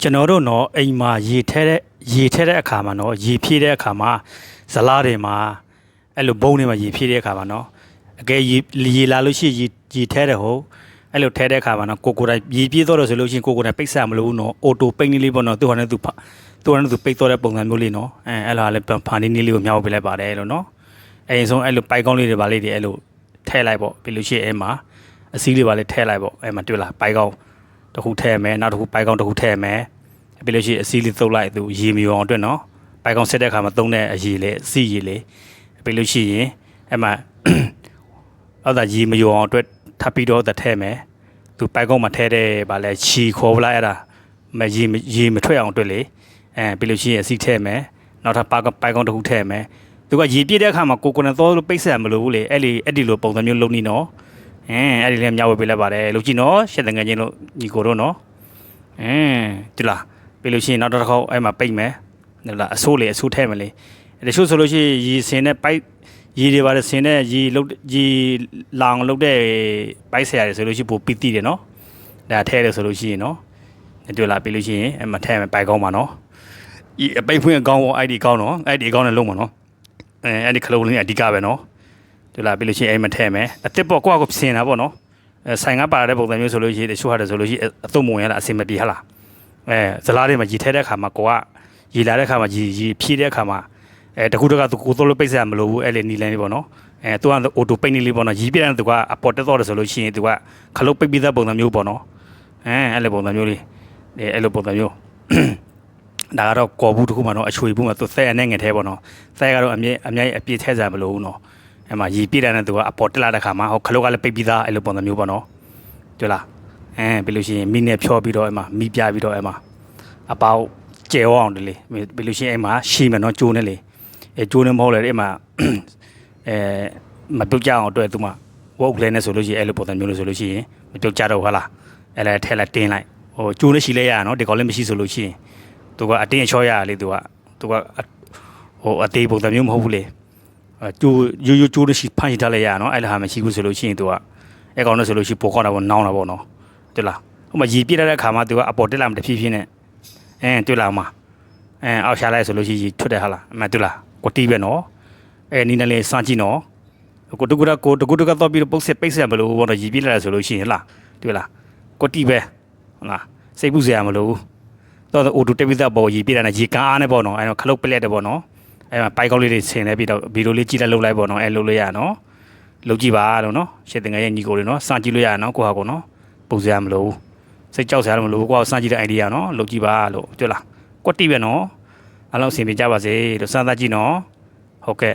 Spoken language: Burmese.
ကျွန်တော်တို့တော့အိမ်မှာရေထဲတဲ့ရေထဲတဲ့အခါမှာနော်ရေဖြည့်တဲ့အခါမှာဇလားတွေမှာအဲ့လိုဘုံတွေမှာရေဖြည့်တဲ့အခါမှာနော်အကယ်ရေရေလာလို့ရှိရင်ရေရေထဲတဲ့ဟုတ်အဲ့လိုထဲတဲ့အခါမှာနော်ကိုကိုယ်တိုင်ရေပြေးတော့လို့ဆိုလို့ရှိရင်ကိုကိုယ်တိုင်ပိတ်ဆက်မလို့နော်အော်တိုပိတ်နေလေးပေါ့နော်သူဟာနဲ့သူဖသူဟာနဲ့သူပိတ်တော့တဲ့ပုံစံမျိုးလေးနော်အဲအဲ့လိုလည်းဖာနေနေလေးကိုမြောက်ပေးလိုက်ပါတယ်လို့နော်အရင်ဆုံးအဲ့လိုပိုက်ကောင်းလေးတွေပါလေးတွေအဲ့လိုထဲလိုက်ပေါ့ပြီးလို့ရှိရင်အဲ့မှာအစည်းလေးပါလေးထဲလိုက်ပေါ့အဲ့မှာတွေ့လားပိုက်ကောင်း တစ်ခုထည့်မယ်နောက်တစ်ခုပိုက်ကောင်းတစ်ခုထည့်မယ်ပြီးလို့ရှိရင်အစီးလေးသုတ်လိုက်သူရေမီအောင်အတွက်နော်ပိုက်ကောင်းဆက်တဲ့အခါမှာသုံးတဲ့အရေလေးအစီးရေလေးပြီးလို့ရှိရင်အဲ့မှာအောက်သာရေမယုံအောင်အတွက်ထပ်ပြီးတော့သထည့်မယ်သူပိုက်ကောင်းမှာထည့်တဲ့ဗာလဲခြီခေါ်ပလိုက်အဲ့ဒါမရေမရေမထွက်အောင်အတွက်လေအဲပြီးလို့ရှိရင်အစီးထည့်မယ်နောက်ထပ်ပိုက်ကောင်းပိုက်ကောင်းတစ်ခုထည့်မယ်သူကရေပြည့်တဲ့အခါမှာကိုကိုနဲ့သောလို့ပိတ်ဆက်မလို့ဘူးလေအဲ့ဒီအဲ့ဒီလိုပုံစံမျိုးလုပ်နေနော် အင်းအဲ့ဒီလည်းမြောက်ဝေပေးလိုက်ပါတယ်လို့ကြည့်နော်ရှက်တငယ်ချင်းလို့ညီကိုတို့နော်အင်းဒီလားပြီးလို့ရှိရင်နောက်တစ်ခေါက်အဲ့မှာပိတ်မယ်ဒီလားအဆိုးလေအဆိုးထဲမယ်လေတချို့ဆိုလို့ရှိရင်ရီစင်တဲ့ပိုက်ရီတွေပါတယ်စင်တဲ့ရီလုတ်ရီလောင်လုတ်တဲ့ပိုက်ဆရာတွေဆိုလို့ရှိရင်ပိုပီတိတယ်နော်ဒါထဲတယ်ဆိုလို့ရှိရင်နော်ဒီလားပြီးလို့ရှိရင်အဲ့မှာထဲမယ်ပိုက်ကောင်းပါနော်ဤအပိတ်ဖွင့်အကောင်းအဲ့ဒီအကောင်းနော်အဲ့ဒီအကောင်းနဲ့လုံးပါနော်အဲအဲ့ဒီခလုံးလေးအဓိကပဲနော် ဒီလာပြီးလို့ရှိရင်အိမ်မထဲမယ်အစ်စ်ပေါ့ကိုယ့်အကိုဆင်တာပေါ့နော်အဲဆိုင်ကပါတဲ့ပုံစံမျိုးဆိုလို့ရှိရင်တချို့ဟာတယ်ဆိုလို့ရှိရင်အသုံးမဝင်ရလားအစင်မပြေဟလားအဲဇလားတွေမှာရီထဲတဲ့ခါမှာကိုကရီလာတဲ့ခါမှာရီရီဖြည့်တဲ့ခါမှာအဲတကူတကသူကိုသုံးလို့ပိတ်ဆက်မလို့ဘူးအဲ့လေနီလန်းလေးပေါ့နော်အဲသူကအိုတိုပိတ်နေလေးပေါ့နော်ရီပြတဲ့သူကအပေါ်တက်တော့တယ်ဆိုလို့ရှိရင်သူကခလုတ်ပိတ်ပြီးသားပုံစံမျိုးပေါ့နော်အဲအဲ့လေပုံစံမျိုးလေးအဲအဲ့လိုပုံစံမျိုးဒါကတော့ကော်ဘူးတစ်ခုမှတော့အချွေဘူးမှသူသဲအနေငယ်သေးပေါ့နော်သဲကတော့အမြဲအမြဲအပြည့်ထဲစားမလို့ဘူးနော် အဲ့မှာရီပြည့်တဲ့နဲ့သူကအပေါ်တက်လာတဲ့ခါမှာဟောခလုတ်ကလည်းပိတ်ပြီးသားအဲ့လိုပုံစံမျိုးပေါ့နော်တွေ့လားအဲပြီးလို့ရှိရင်မိနဲ့ဖြောပြီးတော့အဲ့မှာမိပြပြီးတော့အဲ့မှာအပေါက်ကျဲအောင်တယ်လေပြီးလို့ရှိရင်အဲ့မှာရှီမယ်နော်ကျိုးနေလေအဲကျိုးနေမဟုတ်လေအဲ့မှာအဲမပြုတ်ကြအောင်အတွက်သူမှဝုတ်ကလေးနဲ့ဆိုလို့ရှိရင်အဲ့လိုပုံစံမျိုးလို့ဆိုလို့ရှိရင်မပြုတ်ကြတော့ဟုတ်လားအဲ့လည်းထဲလိုက်တင်းလိုက်ဟိုကျိုးနေရှိလဲရနော်ဒီကောင်လေးမရှိဆိုလို့ရှိရင်သူကအတင်းအချောရရလေသူကသူကဟိုအသေးပုံစံမျိုးမဟုတ်ဘူးလေအဲ ကျိုးရိုးရိုးကျိုးလို့ရှိဖန်ရှိထားလိုက်ရနော်အဲ့လိုဟာမရှိဘူးဆိုလို့ရှိရင်သူကအဲ့ကောင်လို့ဆိုလို့ရှိပေါ်ကောက်တာပေါ့နောင်းတာပေါ့နော်တွေ့လားဟိုမှာရီပြစ်တဲ့အခါမှာသူကအပေါ်တက်လာမှတဖြည်းဖြည်းနဲ့အဲတွေ့လားမှာအဲအောက်ရှာလိုက်ဆိုလို့ရှိရင်ထွက်တယ်ဟာလားအမှန်တွေ့လားကိုတီးပဲနော်အဲနီနဲ့လေးစမ်းကြည့်နော်ကိုတကူတကိုတကူတကတော့ပြီးတော့ပုတ်ဆက်ပိတ်ဆက်မလို့ဘောတော့ရီပြစ်လိုက်ဆိုလို့ရှိရင်လားတွေ့လားကိုတီးပဲဟုတ်လားစိတ်ပူစရာမလိုဘူးတော့အိုတူတက်ပြီးသားပေါ်ရီပြစ်တာနဲ့ရီကန်အားနဲ့ပေါ့နော်အဲတော့ခလုတ်ပလက်တယ်ပေါ့နော် အဲ့မှာပိုက်ကောက်လေးတွေဆင်လဲပြီးတော့ဗီဒီယိုလေးကြည့်လိုက်လုပ်လိုက်ပေါ့နော်အဲ့လုပ်လို့ရနော်လုပ်ကြည့်ပါလို့နော်ရှစ်တင်ငယ်ရဲ့ညီကိုတွေနော်စမ်းကြည့်လို့ရနော်ကိုဟာကိုနော်ပုံစံမလို့စိတ်ကြောက်စရာမလိုဘူးကိုဟာစမ်းကြည့်တဲ့ idea နော်လုပ်ကြည့်ပါလို့ကြွလားကွက်တိပဲနော်အလုံးအဆင်ပြေကြပါစေလို့စမ်းသပ်ကြည့်နော်ဟုတ်ကဲ့